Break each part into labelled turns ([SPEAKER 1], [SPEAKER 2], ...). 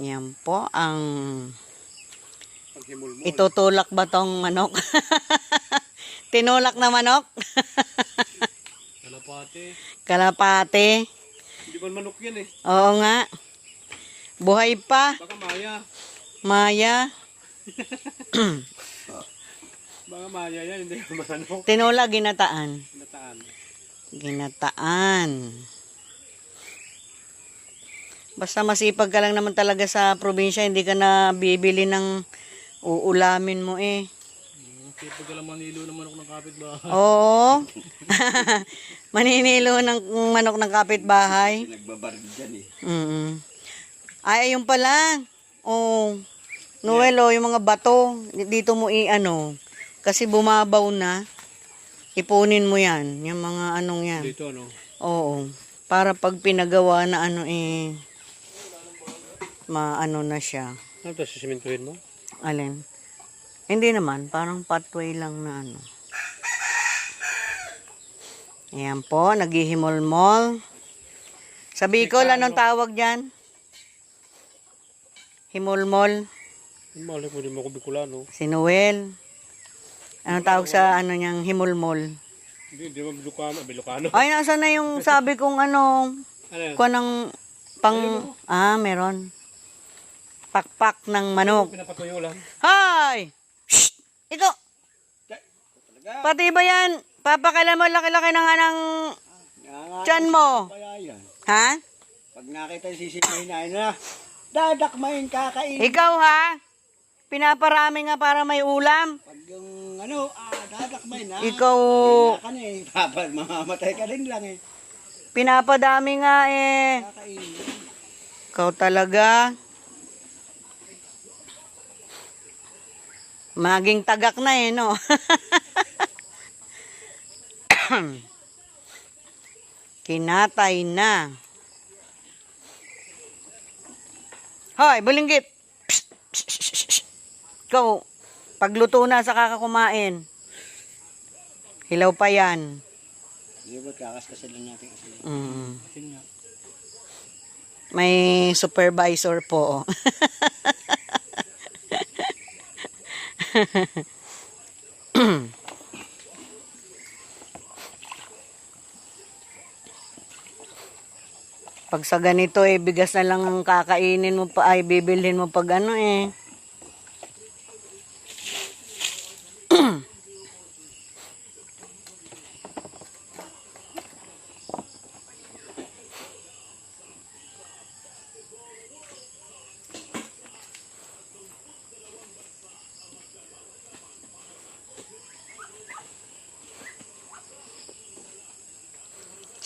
[SPEAKER 1] Yan po ang itutulak ba tong manok? Tinulak na manok?
[SPEAKER 2] Kalapate.
[SPEAKER 1] Kalapate.
[SPEAKER 2] Hindi ba manok yan eh.
[SPEAKER 1] Oo nga. Buhay pa.
[SPEAKER 2] Baka maya.
[SPEAKER 1] Maya.
[SPEAKER 2] Baka maya yan, hindi ba manok.
[SPEAKER 1] Tinulak ginataan.
[SPEAKER 2] Nataan.
[SPEAKER 1] Ginataan. Basta masipag ka lang naman talaga sa probinsya, hindi ka na bibili ng uulamin mo eh.
[SPEAKER 2] Sipag ka lang manilo ng manok ng kapitbahay.
[SPEAKER 1] Oo. Maninilo ng manok ng kapitbahay.
[SPEAKER 3] Nagbabaril dyan eh.
[SPEAKER 1] Mm. Ay, ayun pala. Oh. Noel, oh, yung mga bato, dito mo i-ano. Kasi bumabaw na. Ipunin mo yan. Yung mga anong yan.
[SPEAKER 2] Dito ano.
[SPEAKER 1] Oo. Para pag pinagawa na ano eh, maano na siya.
[SPEAKER 2] Ano to, sisimentuhin mo?
[SPEAKER 1] Alin? Hindi naman. Parang pathway lang na ano. Ayan po, naghihimol-mol. Sa Bicol, anong tawag dyan? Himol-mol.
[SPEAKER 2] Po, hindi mo ko Bicolano.
[SPEAKER 1] Si Noel. Anong tawag sa ano niyang himol-mol?
[SPEAKER 2] Hindi, hindi mo Bilocano. Bilocano.
[SPEAKER 1] Ay, nasa na yung sabi kong ano,
[SPEAKER 2] Ano
[SPEAKER 1] kuha ng pang, ah, meron. Pakpak ng manok.
[SPEAKER 2] Pinapatuyo lang.
[SPEAKER 1] Hoy! Shh! Ikaw! Pati ba yan? Papakala mo laki-laki ng anang tiyan mo. Ha?
[SPEAKER 3] Pag nakita yung sisipahin na na, dadakmain kakain.
[SPEAKER 1] Ikaw ha? Pinaparami nga para may ulam.
[SPEAKER 3] Pag yung ano, ah, dadakmain na.
[SPEAKER 1] Ikaw,
[SPEAKER 3] Kaya ka na eh. Papa, mamamatay ka din lang eh.
[SPEAKER 1] pinapadami nga eh.
[SPEAKER 3] Kakain.
[SPEAKER 1] Ikaw talaga. Maging tagak na eh, no? Kinatay na. Hoy, bulinggit. Psst, psst, psst, psst. Ikaw, pagluto na sa kakakumain. Hilaw pa yan.
[SPEAKER 3] Hindi ba kakaskasalan natin kasi.
[SPEAKER 1] Mm. May supervisor po. Pag sa ganito eh, bigas na lang ang kakainin mo pa, ay bibilhin mo pag ano eh.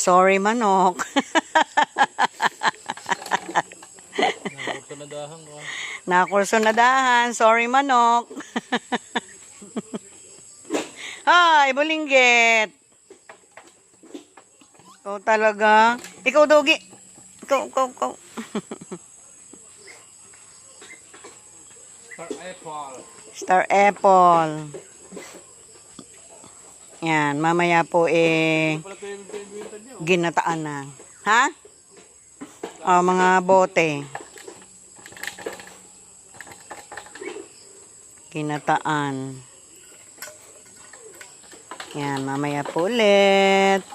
[SPEAKER 1] Sorry manok.
[SPEAKER 2] Nakapag na dahan ko.
[SPEAKER 1] Nakurso na dahan. Sorry manok. Hi, bulinggit. Ikaw talaga. Ikaw, Dogi. Ikaw, ikaw, ikaw.
[SPEAKER 2] Star apple.
[SPEAKER 1] Star apple. Yan, mamaya po eh, ginataan na. Ha? O, mga bote. Ginataan. Yan, mamaya po ulit.